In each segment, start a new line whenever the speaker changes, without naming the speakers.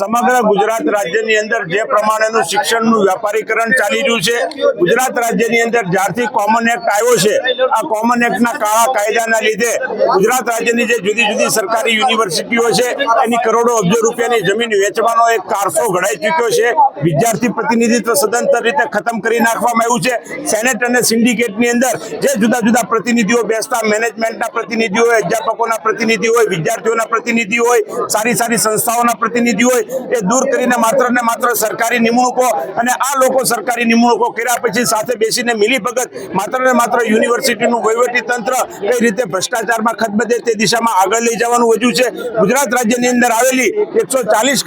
સમગ્ર ગુજરાત રાજ્યની અંદર જે પ્રમાણેનું શિક્ષણનું વ્યાપારીકરણ ચાલી રહ્યું છે, ગુજરાત રાજ્યની અંદર જ્યારથી કોમન એક્ટ આવ્યો છે, આ કોમન એક્ટના કાળા કાયદાના લીધે ગુજરાત રાજ્યની જે જુદી જુદી સરકારી યુનિવર્સિટીઓ છે, એની કરોડો અબજો રૂપિયાની જમીન વેચવાનો એક કારસો ઘડાઈ ચૂક્યો છે. વિદ્યાર્થી પ્રતિનિધિત્વ સદંતર રીતે ખતમ કરી નાખવામાં આવ્યું છે. સેનેટ અને સિન્ડિકેટની અંદર જે જુદા જુદા પ્રતિનિધિઓ બેસતા મેનેજમેન્ટના પ્રતિનિધિઓ અધ્યાપકોના પ્રતિનિધિ હોય, વિદ્યાર્થીઓના પ્રતિનિધિ હોય, સારી સારી સંસ્થાઓના પ્રતિનિધિ હોય એ દૂર કરીને માત્ર ને માત્ર સરકારી નિમણૂકો અને આ લોકો સરકારી નિમણૂકો કર્યા પછી સાથે બેસીને મિલી ભગત માત્ર ને માત્ર યુનિવર્સિટીનું વહીવટી તંત્ર કઈ રીતે ભ્રષ્ટાચારમાં ખતબદે તે દિશામાં આગળ લઈ જવાનું વધ્યું છે. ગુજરાત રાજ્યની અંદર આવેલી એકસો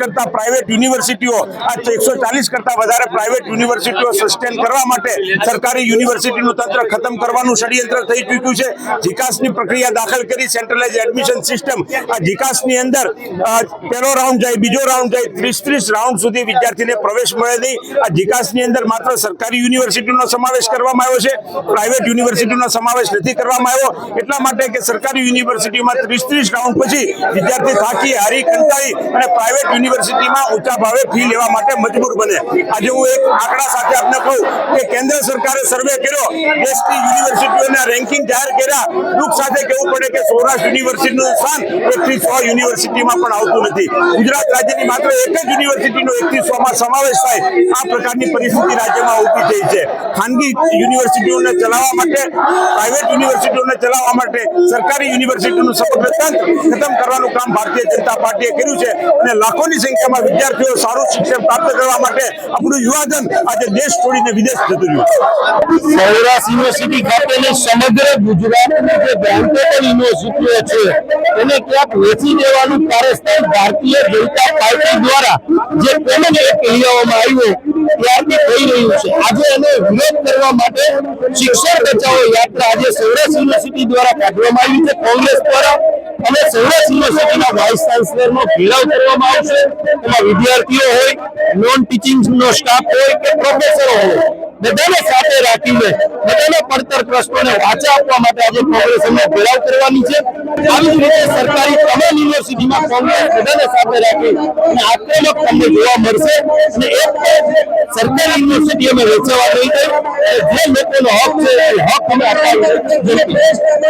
કરતા પ્રાઇવેટ યુનિવર્સિટીઓ આ એકસો કરતા વધારે પ્રાઇવેટ યુનિવર્સિટીઓ સસ્ટેન કરવા માટે સરકારી યુનિવર્સિટીનું તંત્ર ખતમ કરવાનું ષડયંત્ર થઈ ચૂક્યું છે. જીકાસની પ્રક્રિયા દાખલ કરી સેન્ટ્રલાઇઝ એડમિશન સિસ્ટમ આ જીકાસની અંદર પહેલો રાઉન્ડ જાય, બીજો રાઉન્ડ રાઉન્ડ સુધી વિદ્યાર્થીને પ્રવેશ મળે નહીં. આ જીકાસની અંદર માત્ર સરકારી યુનિવર્સિટીનો સમાવેશ કરવામાં આવ્યો છે. પ્રાઇવેટ યુનિવર્સિટીનો સમાવેશ નથી કરવામાં આવ્યો. એટલા માટે કે સરકારી યુનિવર્સિટીમાં ત્રીસ ત્રીસ રાઉન્ડ પછી વિદ્યાર્થી થાકી, હારી, કંટાળી અને પ્રાઇવેટ યુનિવર્સિટીમાં ઊંચા ભાવે ફી લેવા માટે મજબૂર બને. આજે હું એક આંકડા સાથે આપને કહું કે કેન્દ્ર સરકારે સર્વે કર્યો. દેશની યુનિવર્સિટીઓના રેન્કિંગ જાહેર કર્યા. દુઃખ સાથે કહેવું પડે કે સૌરાષ્ટ્ર યુનિવર્સિટીનું સ્થાન એકથી સો યુનિવર્સિટીમાં પણ આવતું નથી. ગુજરાત રાજ્યની માત્ર એક જ યુનિવર્સિટીનો એકત્રીસોમાં સમાવેશ થાય. આ પ્રકારની પરિસ્થિતિ રાજ્યમાં ઊભી થઈ છે. ખાનગી યુનિવર્સિટીઓને ચલાવવા માટે પ્રાઇવેટ યુનિવર્સિટીઓને ચલાવવા માટે સરકારી યુનિવર્સિટીનું સમગ્ર તંત્ર ખતમ કરવાનું કામ ભારતીય જનતા પાર્ટીએ કર્યું છે. અને લાખોની સંખ્યામાં વિદ્યાર્થીઓ સારું શિક્ષણ પ્રાપ્ત કરવા માટે આપણું યુવાધન આજે દેશ છોડીને વિદેશ જતું રહ્યું
સૌરાષ્ટ્ર યુનિવર્સિટી ખાતેની સમગ્ર ગુજરાતની જે બ્રાન્ડેડ યુનિવર્સિટીઓ છે, એને ક્યાંક વેચી દેવાનું કાર્યસ્થળ ભારતીય જનતા પાર્ટી દ્વારા જે પેમેન્ટ લઈ આવ્યો ત્યારથી થઈ રહ્યું છે. આજે એનો વિરોધ કરવા માટે શિક્ષણ બચાવો યાત્રા આજે સૌરાષ્ટ્ર યુનિવર્સિટી દ્વારા કાઢવામાં આવી છે. કોંગ્રેસ દ્વારા અને સૌરાષ્ટ્ર યુનિવર્સિટીના વાઇસ ચાન્સલરનો ઘેરાવ કરવામાં આવશે. એમાં વિદ્યાર્થીઓ હોય નોન ટીચિંગ નો સ્ટાફ હોય કે પ્રોફેસરો હોય. બધાને રાખીને બધાના પડતર પ્રશ્નોને વાચા આપવા માટે આજે કોંગ્રેસ એમનો ઘેરાવ કરવાની છે. આવી જ રીતે સરકારી તમામ યુનિવર્સિટીમાં કોંગ્રેસ બધાને સાથે રાખી અને આક્રમક તમને જોવા મળશે. અને એક સરકારી યુનિવર્સિટી અમે વેચવા નહીં દઈ જે લોકોનો હક છે, એ હક અમે અપાવીશું